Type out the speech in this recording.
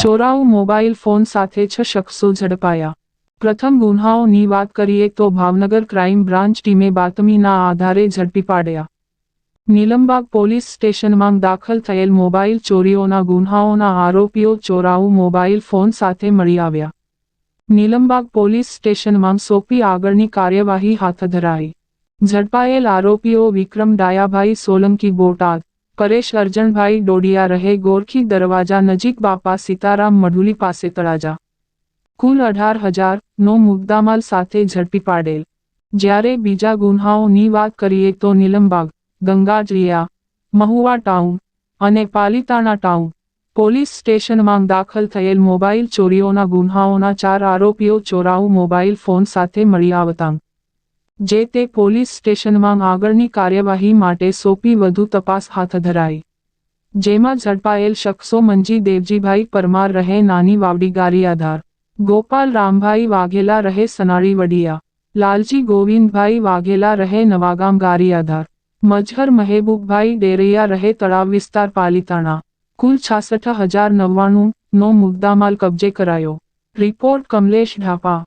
ચોરાઉ mobile phone સાથે છ શખ્સો ઝડપાયા. પ્રથમ ગુન્હાઓની વાત કરીએ તો ભાવનગર ક્રાઇમ બ્રાન્ચ ટીમે બાતમીના આધારે ઝડપી પાડ્યા. નીલમબાગ પોલીસ સ્ટેશનમાં દાખલ થયેલ મોબાઈલ ચોરીઓના ગુન્હાઓના આરોપીઓ ચોરાઉ મોબાઈલ ફોન સાથે મળી આવ્યા. નીલમબાગ પોલીસ સ્ટેશનમાં સોંપી આગળની કાર્યવાહી હાથ ધરાઈ. ઝડપાયેલ આરોપીઓ વિક્રમ ડાયાભાઈ સોલંકી બોટાદ પરેશ અર્જણભાઈ ડોડિયા રહે ગોરખી દરવાજા નજીક બાપા સીતારામ મઢુલી પાસે તળાજા. કુલ અઢાર હજાર નો મુદ્દામાલ સાથે ઝડપી પાડેલ. જ્યારે બીજા ગુન્હાઓની વાત કરીએ તો નીલમબાગ ગંગાજરિયા મહુવા ટાઉન અને પાલિતાણા ટાઉન પોલીસ સ્ટેશનમાં દાખલ થયેલ મોબાઈલ ચોરીઓના ગુન્હાઓના ચાર આરોપીઓ ચોરાઉ મોબાઈલ ફોન સાથે મળી આવતા જે તે પોલીસ સ્ટેશનમાં આગળની કાર્યવાહી માટે સોંપી વધુ તપાસ હાથ ધરાઈ. જેમાં ઝડપાયેલ શખ્સો મંજી દેવજીભાઈ પરમાર રહે, નાની વાવડી ગારી આધાર. ગોપાલ રામભાઈ વાઘેલા રહે, સનાળી વડિયા. લાલજી ગોવિંદભાઈ વાઘેલા રહે, નવાગામ ગારી આધાર. મજહર મહેબૂબભાઈ ડેરૈયા રહે, તળાવ વિસ્તાર પાલીતાણા. કુલ છાસઠ હજાર નવ્વાણું નો મુદ્દામાલ કબજે કરાયો. રિપોર્ટ કમલેશ ઢાપા.